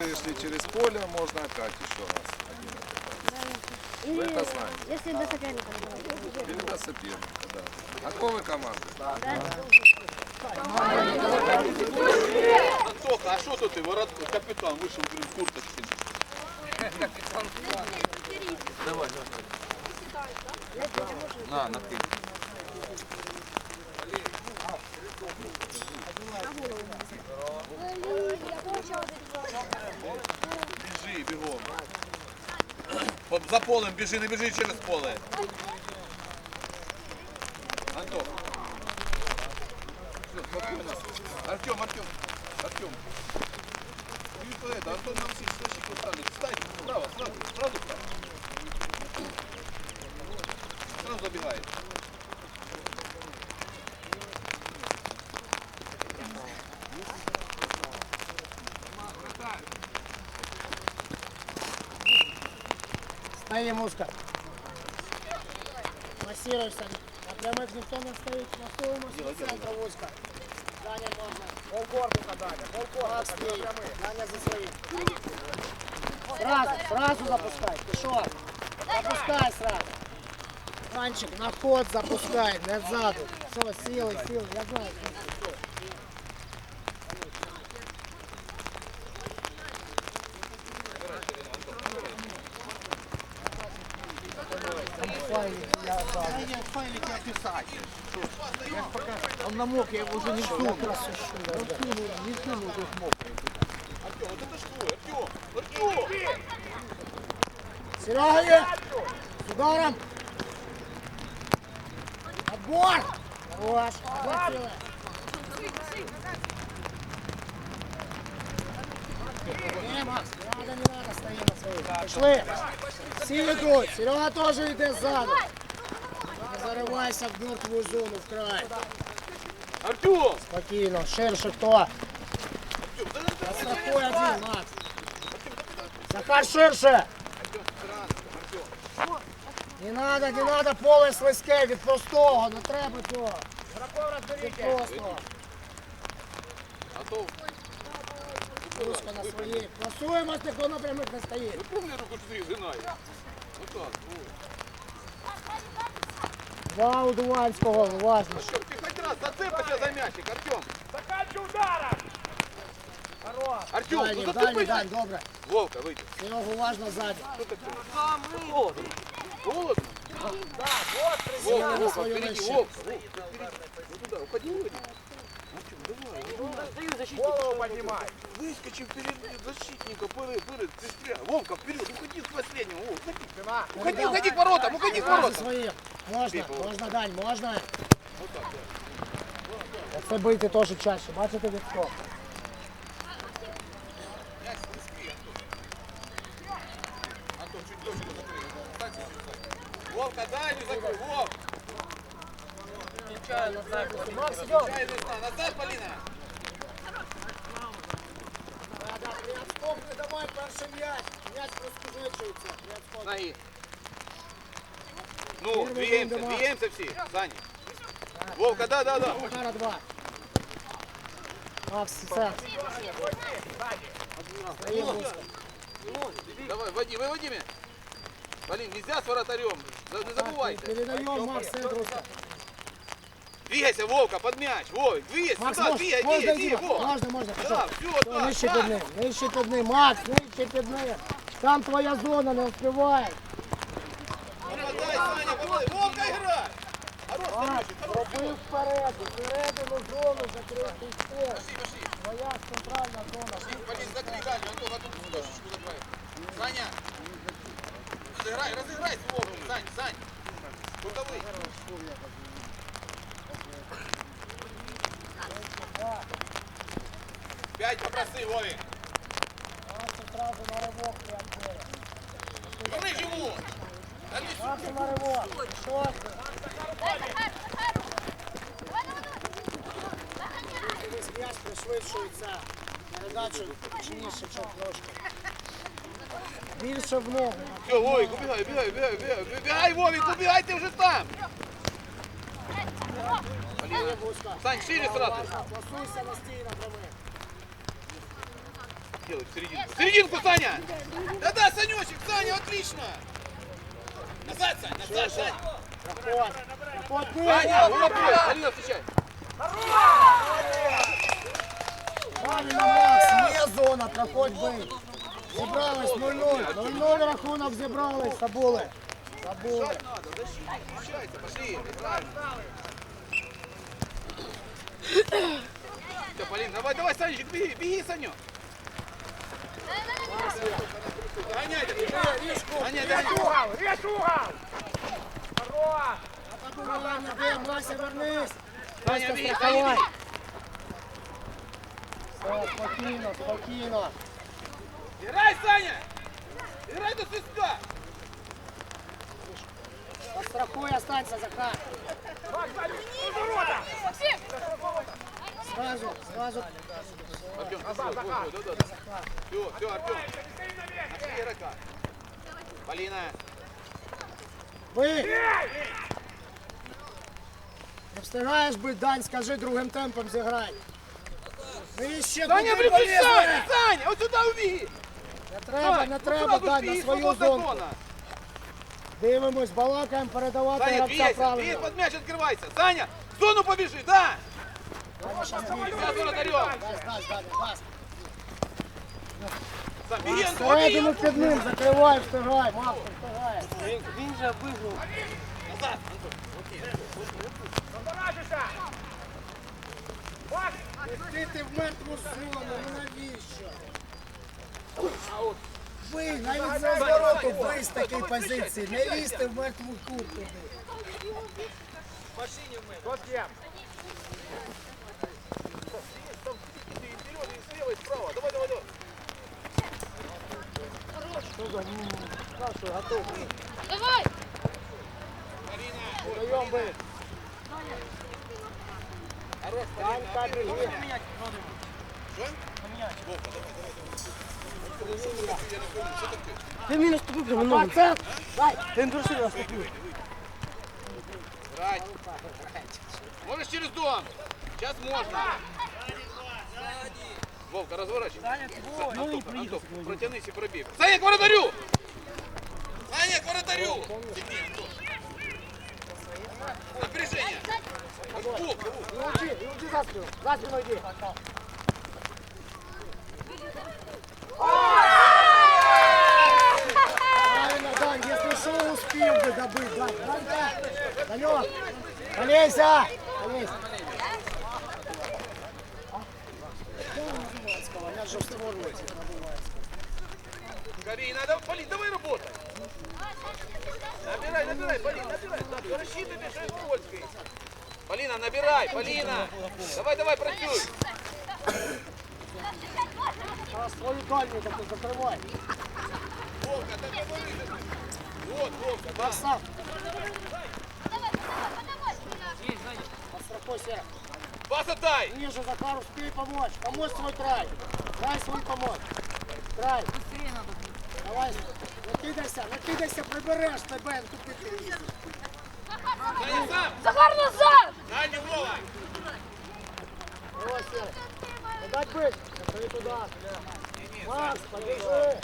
Если через поле, можно опять еще раз. Один атаковать. И Вы это знаете. если до соперника добавить. Или до соперника, да. Готовы команды? Антоха, а що тут ти? Ворот капітан вийшов блін, в курточці. Давай, давай. На, на ти. За полем біжи, не біжи через поле. Спокойно. Артем, Артем, Артем. Это, Антон нам все источники ставит. Встань, справа, сразу, сразу встань. Сразу забегает. Стоим узко. Массируйся. На прямых никто не стоит. Массируем с центра узко. Даня можно. Полкорпуса, Даня. Полкорпуса. Даня за своим. Сразу, сразу запускай. Ты шо? Запускай сразу. Ранчик, на ход запускай, не сзаду. Все, силой, силой. Я знаю. Он намок, я его уже не всуну. Он всунул, не всунул, уже смог. Артем, вот это что? Артем! Артем! Серега есть! С ударом! Отбор! Хорош! Хватило! Не, Макс, не надо, не надо, стоим на своих. Пошли! Всі йдуть, Серега теж йде ззаду. Заривайся в мертву зону в край. Артем! Спокійно, ширше хто? Страхуй один, Макс. Захар ширше! Не надо, не надо поле слизьке від простого, не треба цього. Від простого. Готов? Ручка на своїй. Просуємось, ніхто напрямик не стоїть. Помни руку, что ты згинай. Вот так. вот. Два у Дуванського, уважно. Артем, ты хоть раз зацепайся за мячик, Артем. Артем, ну Дальній, дальній, зацепайся. дальній, добре. Вовка, выйди. Серегу уважно ззаді. Холодно. Холодно? Сильно Вовка, на Вовка, свою впереди, нижче. Вовка, Вовка, впереди. Вот туда, уходи, уходи. Артем, давай. Голову поднимай. Выскочи вперед защитника, вперед, вперед, быстрее. Вовка, вперед, уходи с последнего. Вов, уходи. Уходи, уходи к воротам, уходи к Зразу воротам. своїм. Можна, Піпа. можна, Дань, можна. Вот так, да. Оце бити теж чаще. Бачите від хто? Мяч быстрее, Антон. Антон, чуть дольше закрой. Так, чуть-чуть. При отскок. Ноги. Ну, Первый двигаемся, гол, давай. двигаемся все. Саня. Вовка, да, да, да. Захара два. Макс, центр. Стоим узко. Давай, води, выводи меня. Полин, нельзя с вратарем. За- Не забывайте. Передаем, Макс, центр узко. Двигайся, Вовка, под мяч. Вов, двигайся, Макс, сюда, можна, двигай, можна двигай, йти. двигай, Вов. Можна, можна, Да, пішов. все, Все, так, Нижче так. під ним, нижче під ним. Макс, нижче під ним. Там твоя зона, не успівай. Попадай, Саня, попадай. Вовка, играй. Хорош, Макс, Санюшек, хорош. роби вперед, всередину зону закритий стеж. Пошли, пошли. Твоя центральна зона. Полин, закрой дальнюю, Антон, одну дорожечку закрой. Саня, разыграй, разыграй с Вовкой. Сань, Сань. Круговый. Пять попроси, Вовик. Макс, одразу на ривок прям поле. Верни живу. Да ты сюда. Макс, на ривок. Що? Дивись, м'яч пришвидшується. Передачу точніше, чок трошки. Більше в ногу. Все, Вовик, убегай, убегай, убегай, убегай. Убегай, Вовик, убегай, ты уже там. Вузько. Сань, шире сразу. Уважно, Пласуйся на стій на прямих. делать в серединку. В серединку, Саня! Да-да, Санечек, Саня, отлично! Назад, Сань, назад, Сань! Проход. Проход Саня, ниже. молодец! Алина, встречай! Правильно, Макс, є зона, проходь бий. Зібрались 0-0. 0-0 рахунок зібрались, забули. Забули. Бежать надо, защита, включайся, пошли, правильно. Все, Полин, давай, давай, Санечек, беги, беги, Саню. Гоняй, гоняй, гоняй. Забивай, Дим, Вася, вернись. Саня, Вася, Саня, страховай. беги. Все, спокійно, спокійно. Играй, Саня! Играй до свистка! Подстрахуй, останься, Захар. Сразу, сразу. Артем, ты свой, свой, свой, да, да, да. Все, все, Артем. Нашли игрока. Полина. Бий! Не встигаєш бить, Дань, скажи другим темпом зіграй. Ти ще Саня, куди приближай! полізли? Саня, Саня, вот сюда убеги! Не треба, не треба, Дань, на свою зонку. Дивимось, балакаємо, передавати Саня, гравця двигайся, двигайся, правильно. под мяч открывайся. Саня, в зону побежи, да! Даня, щас двигай. Сейчас вратарем. Дасть, дасть, Даня, дасть. Середину під ним, закривай, встигай, Макс, встигай. Він же вигнув. Назад, Антон. Ти в мертву зону, ну навіщо? Ви, навіть за вороту, ви з такої позиції, не лізьте в мертву куртку. Машині в мене. Давай! Даємо би. Хорош, Танька, біги. Ти мені наступив прямо ногу. Пацан, дай. Ти не дурси наступив. Играть. Можешь через дом. Сейчас можно. Вовка, разворачивай. Антон, Антон, протянись и пробей. Саня, к вратарю! Саня, к! Иди, Антон. Напряжение. Не уйди, не уйди за спину. За спину йди. Правильно, Дань, если что, успел бы добыть, Дань. Данек, полейся, полейся. Мяч летит, набывается. Скорее, надо, Полин, давай работай. Набирай, набирай, Полин, набирай. Да, рассчитывай, что из Польской. Полина, набирай, Полина. Давай, давай, працюй. Сейчас свою дальнюю такой закрывай. Вовка, так поможи. Вот, Вовка, да. Сам. Подстрахуйся. Пас отдай. Ниже, Захар, успей помочь. Помочь свой край. Край свой помочь. Край. Давай. Накидайся, накидайся, прибереш тебе, тупи ти лізеш. Саня, сам. Захар назад! Дальний Вова. Ось, Сергій. Не дать бить. Смотри туди. Макс, побежи.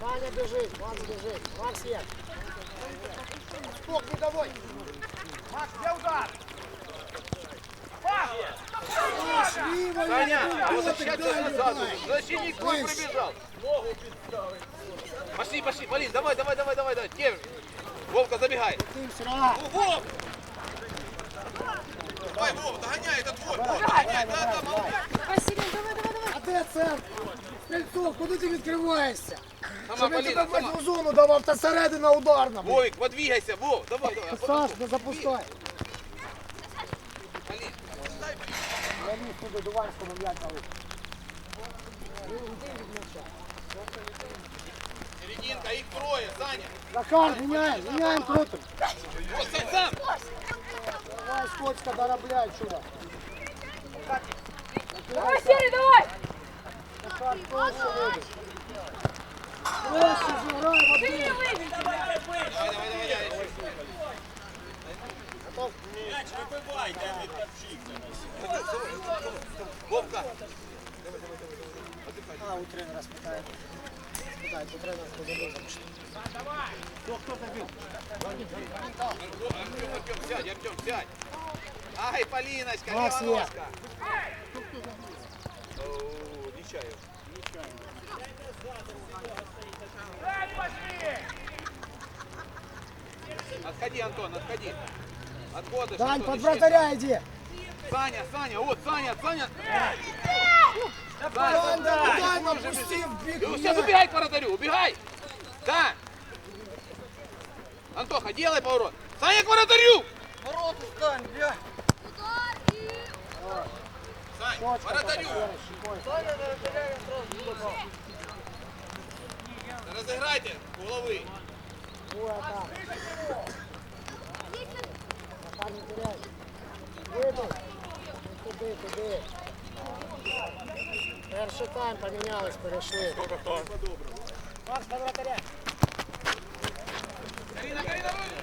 Саня бежит, Макс бежит. Макс є. Скок, не давай. Макс, где удар? Пас! Ліво, Саня, ліво, а вот ліво, сейчас дальню назад. дай. Защитник твой Выше. прибежал. Пошли, пошли, Полин, давай, давай, давай, давай, давай. Держи. Вовка, забегай. Тим сюда. Ну, Вов! Давай, Вов, догоняй, это твой. Вов, догоняй, да, да, молодец. Василий, давай, давай, давай! А де центр? Стрельцов, куди ти відкриваєшся? Сама, Щоб я Полина, тебе сама. в зону давав, та середина ударна. блін. Вовик, подвигайся, Вов, давай, давай. Саш, не запускай. туди до Ванського м'яч дали. серединка, их трое, Саня. Захар, міняємо, міняємо крутим. Вот, Сань, сам. Давай, Скотська, доробляй чудо. Давай, Серый, давай! Захар, проще вийдеш. Проще зіграй в один. Ты Давай, давай, давай, я еще. Готов? Вовка. А, у тренера спитають. Спитають, у тренера хто забив. Артем, Артем, сядь, Артем, сядь. Ай, Полиночка, Макс, левая є. ножка. О, Нечаев. Отходи, Антон, отходи. Отходишь, Дань, Антон, под вратаря иди. Саня, Саня, вот, Саня, Саня. Дань, Саня, да, Саня, Дань, уже опусти в сейчас убегай к вратарю, убегай! Да! Антоха, делай поворот! Саня к вратарю! Сань, к вратарю! Разыграйте головы! Ой, атака. Захар, не теряй. Вибив. Туди, туди. Перший тайм помінялись, перейшли. Сколько хто? Марш, Каріна, Каріна, Каріна!